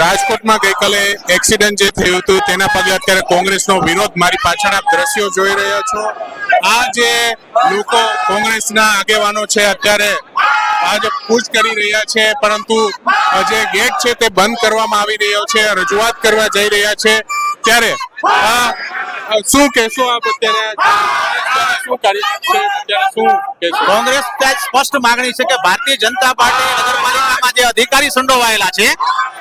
રાજકોટમાં ગઈકાલે એક્સિડન્ટ જે થયું હતું, તેના પગલે અત્યારે કોંગ્રેસનો વિરોધ. મારી પાછળ આપ દ્રશ્યો જોઈ રહ્યા છો. આ જે લોકો કોંગ્રેસના આગેવાનો છે, અત્યારે આજે કૂચ કરી રહ્યા છે, પરંતુ જે ગેટ છે તે બંધ કરવામાં આવી રહ્યો છે, રજૂઆત કરવા જઈ રહ્યા છે. ત્યારે આ શું કહેશો આપ અત્યારે? શું શું કોંગ્રેસ સ્પષ્ટ માંગણી છે કે ભારતીય જનતા પાર્ટી નગરપાલિકામાં જે અધિકારી સંડોવાયેલા છે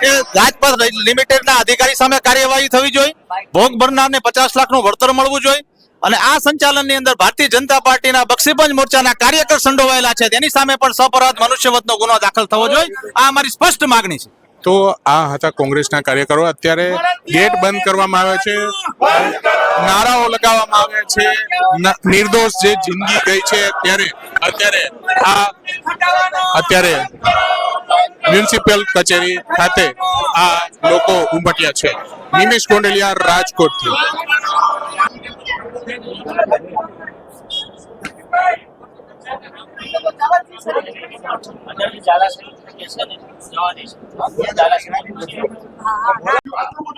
એ રાજપથ લિમિટેડના અધિકારી સામે કાર્યવાહી થવી જોઈએ ભોગ ભરનારને પચાસ લાખનું વળતર મળવું જોઈએ અને આ સંચાલનની અંદર ભારતીય જનતા પાર્ટીના બક્ષીપંચ મોરચાના કાર્યકર સંડોવાયેલા છે તેની સામે પણ સપરાધ મનુષ્યવધનો ગુનો દાખલ થવો જોઈએ. આ અમારી સ્પષ્ટ માંગણી છે. તો આ હતા કોંગ્રેસના કાર્યકરો. અત્યારે ગેટ બંધ કરવામાં આવે છે. નારાઓ લગાવવામાં આવે છે. નિર્દોષ જે જિંદગી ગઈ છે ત્યારે અત્યારે આ, અત્યારે મ્યુનિસિપલ કચેરી ખાતે આ લોકો ઉમટ્યા છે. નિમેશ કોંડલિયા રાજકોટથી.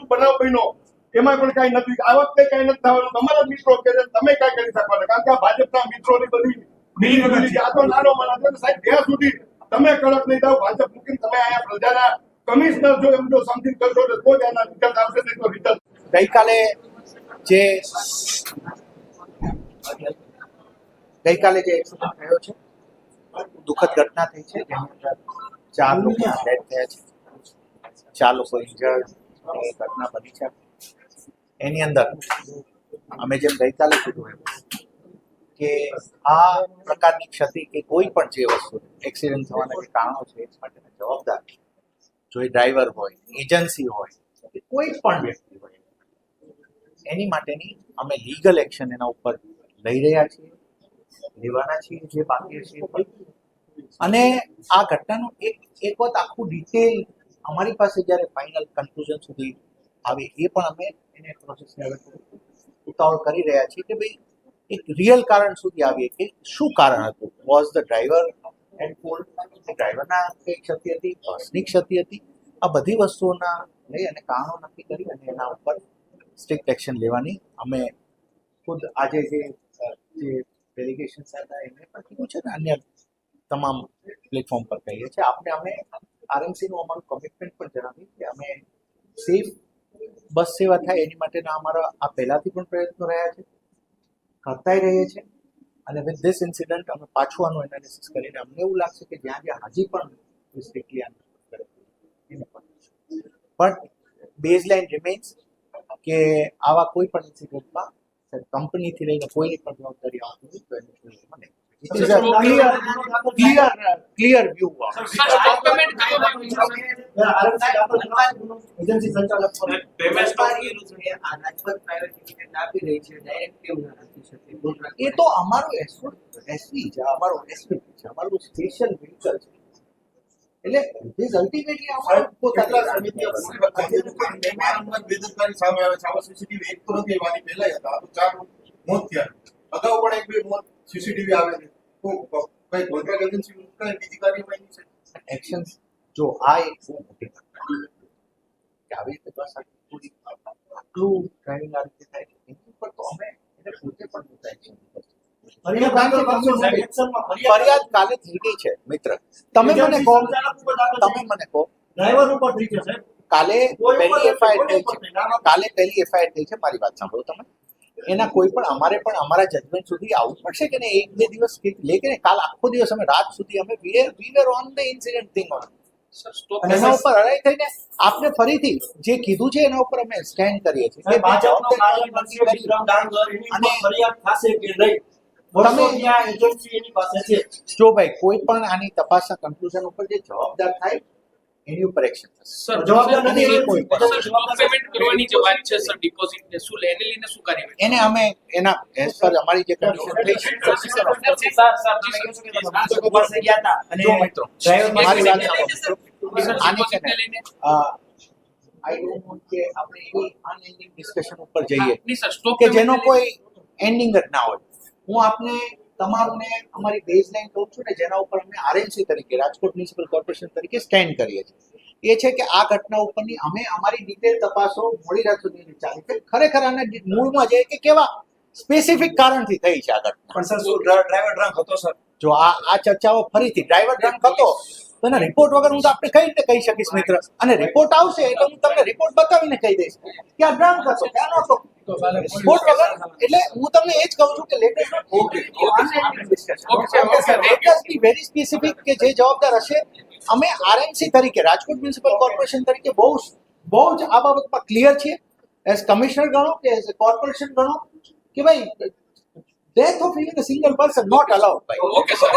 બનાવ બન્યો એમાં પણ કઈ નથી. આ વખતે કઈ નથી થવાનું. તમારા મિત્રો કે તમે કઈ કરી શકવાના કારણ કે આ ભાજપના મિત્રો ની બધી આ તો નાનો માણસ સાહેબ ત્યાં સુધી તમે કડક નહીં થાવ ભાજપ મૂકીને તમે અહીંયા પ્રજાના કમિશનર જો એમ જો સમથિંગ કરશો તો તો આના રિઝલ્ટ આવશે નહીં તો રિઝલ્ટ ગઈકાલે જે ગઈકાલે જે એક્સિડન્ટ થયો છે દુઃખદ ઘટના થઈ છે જેની અંદર ચાર લોકો ડેડ થયા છે. ચાર લોકો ઇન્જર્ડ ઘટના બની છે. એની અંદર અમે જેમ ગઈકાલે કીધું એમ કે આ પ્રકારની ક્ષતિ કે કોઈ પણ જે વસ્તુ એક્સિડન્ટ થવાના જે કારણો છે એ માટેના જવાબદાર જો એ ડ્રાઈવર હોય એજન્સી હોય, કે કોઈ પણ વ્યક્તિ હોય, એની માટેની અમે લીગલ એક્શન એના ઉપર લઈ રહ્યા છીએ, લેવાના છીએ, જે બાકી છે અને આ ઘટનાનું એક એક વાત આખું ડિટેલ અમારી પાસે જ્યારે ફાઇનલ કન્ક્લુઝન સુધી આવે એ પણ અમે એને પ્રોસેસને હવે ઉતાવળ કરી રહ્યા છીએ કે ભાઈ એક રિયલ કારણ સુધી આવીએ કે શું કારણ હતું? Was the driver and fault ડ્રાઈવરના કઈ ક્ષતિ હતી? બસની ક્ષતિ હતી? આ બધી વસ્તુઓના લઈ અને કારણો નક્કી કરી અને એના ઉપર સ્ટ્રિક્ટ એક્શન લેવાની અમે ખુદ આજે જે જે ડેલિગેશન હતા, એમને પણ કીધું છે ને, અન્ય તમામ પ્લેટફોર્મ પર કહીએ છીએ. આપણે, અમે આરએમસીનું અમારું કમિટમેન્ટ પણ જણાવ્યું કે અમે સેફ બસ સેવા થાય એની માટેના અમારા આ પહેલાથી પણ પ્રયત્નો રહ્યા છે, કરતાય રહીએ છીએ અને વિથ ધીસ ઇન્સિડન્ટ અમે પાછું આનું એનાલિસિસ કરીને અમને એવું લાગશે કે જ્યાં જ્યાં હજી પણ સ્ટ્રિક્ટલી એને પણ બેઝલાઇન રિમેન્સ કે આવા કોઈ પણ ઇન્સિડન્ટમાં કંપનીથી લઈને કોઈની પણ જવાબદારી આવતી હોય તો એનું સંચાલક એ તો અમારું એસવી છે અમારું એસવી છે અમારું સ્પેશિયલ વ્હીકલ છે એટલે ધીસ અલ્ટિમેટલી અમારું પોતાનું વારંવાર બેદરકારી સામે આવે? છે આવા સીસીટીવી એક તો નથી પહેલા હતા. તો ચાર મોત થયા. અગાઉ પણ એક બે મોત સીસીટીવી આવે છે. કઈ કોન્ટ્રાક્ટ એજન્સી કઈ બીજી કાર્યવાહી છે. એક્શન જો આ એક બહુ મોટી ઘટના કે આવી રીતે બસ આટલું ડ્રાઇવિંગ આ રીતે થાય એની ઉપર તો અમે એને પોતે પણ મોટા એક્શન ફરિયાદ કાલે થઈ ગઈ છે. મિત્ર. તમે મને કહો તમે મને કહો. ડ્રાઈવર ઉપર થઈ છે કાલે પહેલી એફઆઈઆર થઈ છે. કાલે પહેલી એફઆઈઆર થઈ છે મારી વાત સાંભળો તમે. એના કોઈ પણ અમારે પણ અમારા જજમેન્ટ સુધી આવવું પડશે કે નહીં? એક બે દિવસ કે લે કે કાલ આખો દિવસ અમે રાત સુધી અમે we were on the incident thing on એના ઉપર અડાઈ થઈને આપને ફરીથી જે કીધું છે એના ઉપર અમે સ્ટેન્ડ કરીએ છીએ. અને- ફરિયાદ થશે કે નહીં? જો ભાઈ કોઈ પણ આની તપાસના કન્ક્લુઝન ઉપર જે જવાબદાર થાય એની ઉપર એક્શન થશે. સર જવાબદાર નથી એ કોઈ પણ. સર, પેમેન્ટ કરવાની જે વાત છે સર ડિપોઝિટ ને શું લેને લઈને શું કાર્યવાહી એને અમે એના એઝ પર અમારી જે કન્ડિશન થઈ છે સર, સર, તમે કહો છો કે તમે ભાજપ પાસે ગયા હતા અને જો મિત્રો, મારી વાત સાંભળો. સર, છે ને આઈ ડોન્ટ વોન્ટ કે આપણે એવી અનએન્ડિંગ ડિસ્કશન ઉપર જઈએ. કે જેનો કોઈ એન્ડિંગ જ ના હોય. હું આપને તમામને અમારી બેઝલાઇન કહું છું ને જેના ઉપર અમે આરએનસી તરીકે રાજકોટ મ્યુનિસિપલ કોર્પોરેશન તરીકે સ્ટેન્ડ કરીએ છીએ. એ છે કે આ ઘટના ઉપરની અમે અમારી ડિટેલ તપાસો મોડી રાત સુધી ચાલી છે ખરેખર આને મૂળમાં જઈએ કે કેવા સ્પેસિફિક કારણથી થઈ છે આ ઘટના. પણ સર શું ડ્રા- ડ્રાઈવર ડ્રંક હતો સર? જો આ આ ચર્ચાઓ ફરીથી ડ્રાઈવર ડ્રંક હતો તો એના રિપોર્ટ વગર હું તો આપણે કઈ રીતે કહી શકીશ મિત્ર? અને રિપોર્ટ આવશે એટલે હું તમને રિપોર્ટ બતાવીને કહી દઈશ. કે આ ડ્રંક હતો કે આ નહોતો. વગર? એટલે હું તમને એ જ કહું છું કે લેટેસ્ટ વેરી સ્પેસિફિક કે જે જવાબદાર હશે. અમે આરએમસી તરીકે રાજકોટ મ્યુનિસિપલ કોર્પોરેશન તરીકે બહુ બહુ જ આ બાબતમાં ક્લિયર છીએ. એઝ કમિશનર ગણો કે એઝ કોર્પોરેશન ગણો કે ભાઈ death of even single person not allowed ભાઈ. Okay sir